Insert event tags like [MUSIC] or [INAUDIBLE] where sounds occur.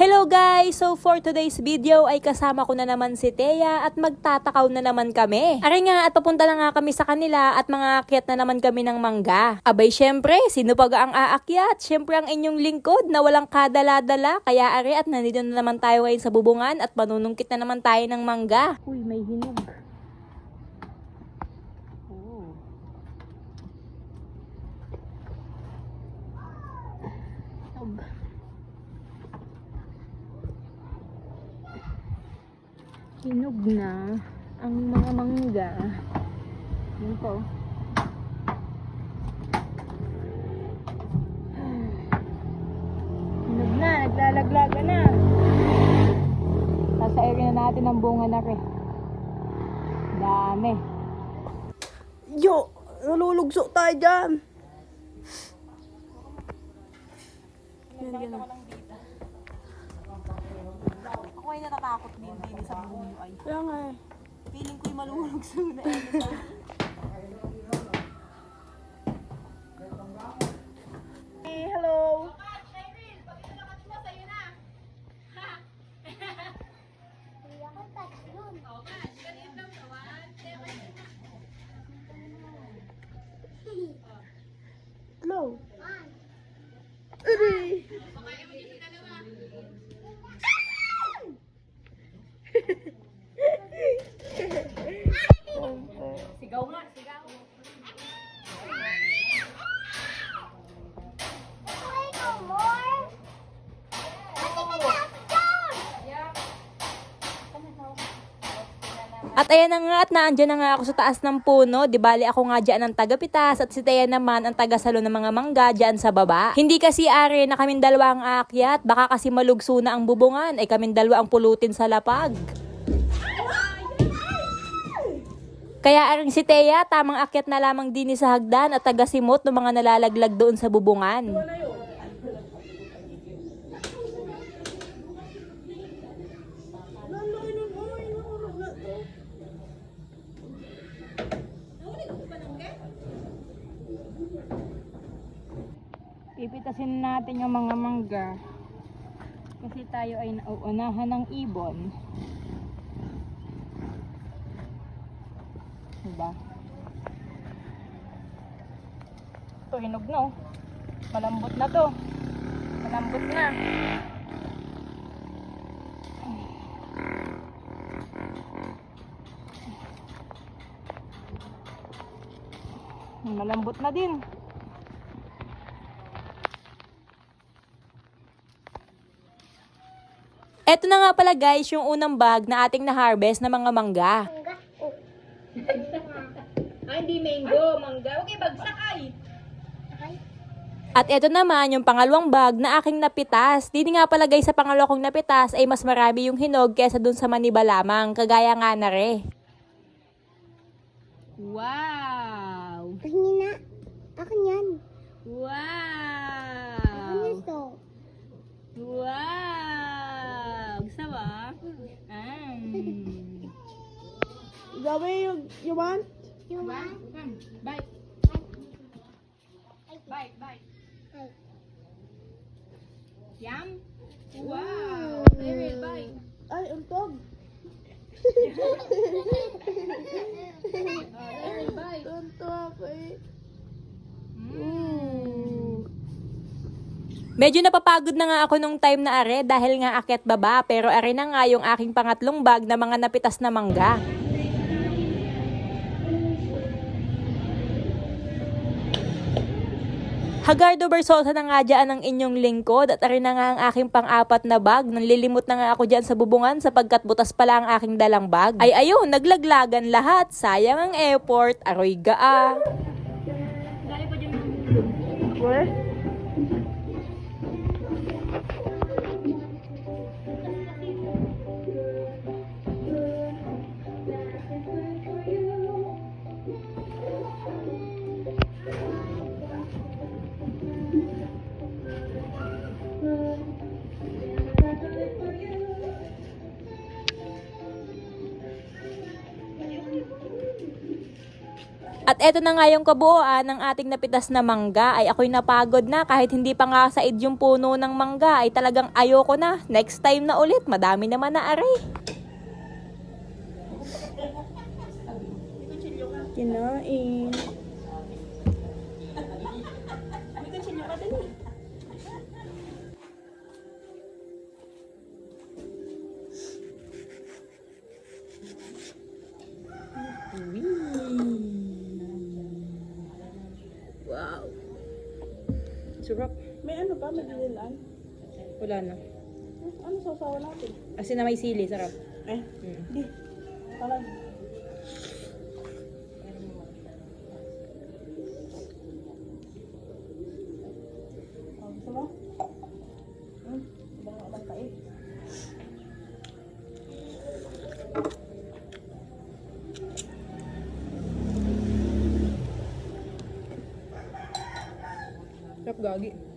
Hello guys! So for today's video ay kasama ko na naman si Thea at magtatakaw na naman kami. Ari nga at papunta na nga kami sa kanila at mga akyat na naman kami ng mangga. Abay syempre, sino pa ang aakyat? Syempre ang inyong lingkod na walang kadala-dala. Kaya ari at nandito na naman tayo ngayon sa bubungan at manunungkit na naman tayo ng mangga. Uy, may hinog. Hinog na ang mga mangga. Yun po. Hinog na, naglalaglaga na. Sasairin na natin ang bunga na rin. Dami. Yo, nalulugso tayo dyan. Ako ay natatakot din din sa bunga ay. Kaya nga eh. Feeling ko'y malulog sa una. At ayan na nga at naandyan na nga ako sa taas ng puno. Di bali ako nga dyan ang tagapitas at si Teya naman ang tagasalo ng mga mangga dyan sa baba. Hindi kasi are na kaming dalawa ang aakyat. Baka kasi malugso na ang bubungan ay kaming dalawa ang pulutin sa lapag. Kaya aring si Teya, tamang akyat na lamang din sa hagdan at tagasimot ng mga nalalaglag doon sa bubungan. Pipitasin natin yung mga mangga. Kasi tayo ay nauunahan ng ibon. Diba? Ito, hinog na oh. Malambot na to. Malambot na. Malambot na din. Eto na nga pala guys, yung unang bag na ating na-harvest na mga mangga. Ah, hindi mango, mangga. Okay, bagsak ay. At eto naman yung pangalawang bag na aking napitas. Dito nga pala guys sa pangalawa kong napitas ay mas marami yung hinog kesa dun sa maniba lamang. Kagaya nga na re. Wow! Tingin na. Akin yan. Wow! Gabi yung, you want? You want? Hmm, bite. Bite, bite. Yum? Wow. Ariel, bite. Ay, untog. [LAUGHS] Oh, Ariel, bite. Untog eh. Medyo napapagod na nga ako nung time na are dahil nga akyat baba pero are na nga yung aking pangatlong bag na mga napitas na mangga. Hagardo Bersosa na nga dyan ang inyong lingkod at arin na nga ang aking pang-apat na bag. Nanlilimot na nga ako dyan sa bubungan sapagkat butas pala ang aking dalang bag. Ay ayun, naglaglagan lahat. Sayang ang airport. Aroy gaa. Where? At eto na nga yung kabuoan ng ating napitas na mangga ay ako'y napagod na kahit hindi pa nga said yung puno ng mangga ay talagang ayoko na. Next time na ulit, madami naman na aray. Kinain. Wow. Sarap. May ano pa? May dililan? Wala na. Ano sasawa natin? Asin na may sili, sarap. Eh, di. Parang. Oh, gusto gagi.